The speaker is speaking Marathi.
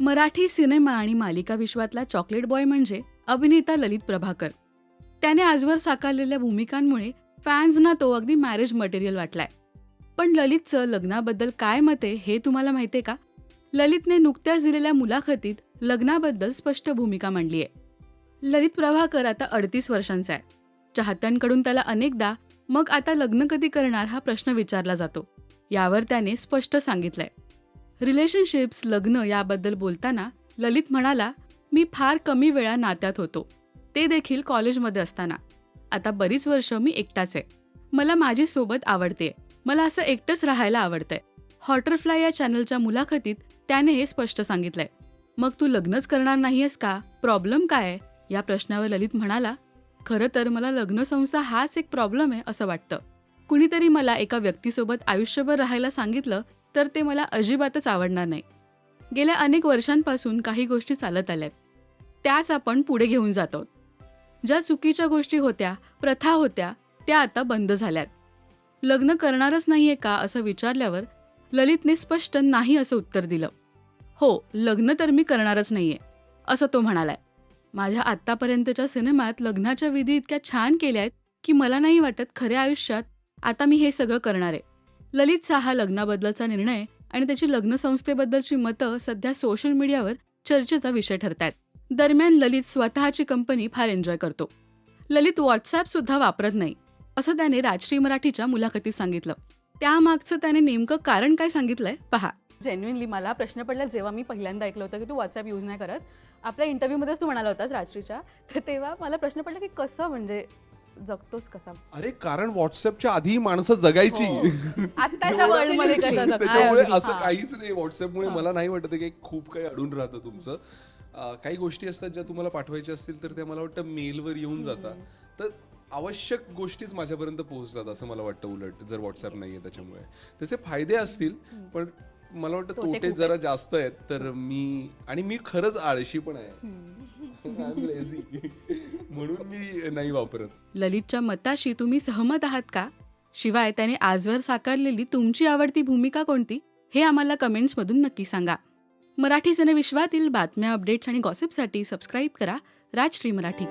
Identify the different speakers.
Speaker 1: मराठी सिनेमा आणि मालिका विश्वातला चॉकलेट बॉय म्हणजे अभिनेता ललित प्रभाकर. त्याने आजवर साकारलेल्या भूमिकांमुळे फॅन्सना तो अगदी मॅरेज मटेरियल वाटलाय. पण ललितचं लग्नाबद्दल काय मत आहे हे तुम्हाला माहितीये का? ललितने नुकत्याच दिलेल्या मुलाखतीत लग्नाबद्दल स्पष्ट भूमिका मांडली आहे ललित प्रभाकर आता अडतीस वर्षांचा आहे. चाहत्यांकडून त्याला अनेकदा मग आता लग्न कधी करणार हा प्रश्न विचारला जातो. यावर त्याने स्पष्ट सांगितलंय. रिलेशनशिप्स लग्न याबद्दल बोलताना ललित म्हणाला मी फार कमी वेळा नात्यात होतो. ते देखील कॉलेजमध्ये असताना. आता बरीच वर्ष मी एकटाच आहे. मला माझी सोबत आवडते. मला असं एकटंच राहायला आवडतंय. हॉटरफ्लाय या चॅनलच्या मुलाखतीत त्याने हे स्पष्ट सांगितलंय. मग तू लग्नच करणार नाहीयेस का? प्रॉब्लेम काय आहे? या प्रश्नावर ललित म्हणाला खरं तर मला लग्नसंस्था हाच एक प्रॉब्लेम आहे असं वाटतं. कुणीतरी मला एका व्यक्तीसोबत आयुष्यभर राहायला सांगितलं तर ते मला अजिबातच आवडणार नाही. गेल्या अनेक वर्षांपासून काही गोष्टी चालत आल्यात. त्याच आपण पुढे घेऊन जातो. ज्या चुकीच्या गोष्टी होत्या प्रथा होत्या त्या आता बंद झाल्यात. लग्न करणारच नाहीये का असं विचारल्यावर ललितने स्पष्ट नाही असं उत्तर दिलं. हो लग्न तर मी करणारच नाहीये असं तो म्हणालाय. माझ्या आत्तापर्यंतच्या सिनेमात लग्नाच्या विधी इतक्या छान केल्या आहेत की मला नाही वाटत खऱ्या आयुष्यात आता मी हे सगळं करणार आहे. ललितचा हा लग्नाबद्दलचा निर्णय आणि त्याची लग्न संस्थेबद्दलची मतं सध्या सोशल मीडियावर चर्चेचा विषय ठरत दरम्यान ललित स्वतःची कंपनी फार एन्जॉय करतो. ललित व्हॉट्सॲप सुद्धा वापरत नाही असं त्याने राजश्री मराठीच्या मुलाखतीत सांगितलं. त्यामागचं त्याने नेमकं कारण काय सांगितलंय पहा. जेन्युनली मला प्रश्न पडला जेव्हा मी पहिल्यांदा ऐकलं होतं की तू व्हॉट्सअप यूज नाही करत. आपल्या इंटरव्ह्यूमध्येच तू म्हणाला होतास राजश्रीच्या. तर तेव्हा मला प्रश्न पडला की कसं म्हणजे जगतोस कसा?
Speaker 2: अरे कारण व्हॉट्सअपच्या आधी माणसं जगायची.
Speaker 1: हो. कसं
Speaker 2: त्याच्यामुळे. असं काहीच नाही. व्हॉट्सअपमुळे मला नाही वाटत की खूप काही अडून राहतं तुमचं. अं, काही गोष्टी असतात ज्या तुम्हाला पाठवायच्या असतील तर त्या मला वाटतं मेलवर येऊन जातात. तर आवश्यक गोष्टीच माझ्यापर्यंत पोहोचतात असं मला वाटतं उलट जर व्हॉट्सअप नाहीये त्याच्यामुळे. त्याचे फायदे असतील पण मला वाटतं
Speaker 1: तोटे
Speaker 2: तोटे
Speaker 1: खूप
Speaker 2: जरा जास्त आहेत तर मी आणि मी खरंच आळशी पण आहे. I'm lazy. म्हणून मी नाही वापरत.
Speaker 1: ललितच्या मताशी तुम्ही सहमत आहात का? शिवाय त्याने आजवर साकारलेली तुमची आवडती भूमिका कोणती? हे आम्हाला कमेंट्समधून नक्की सांगा. मराठी सिनेविश्वातील बातम्या अपडेट्स आणि गॉसिपसाठी सबस्क्राईब करा. राजश्री मराठी.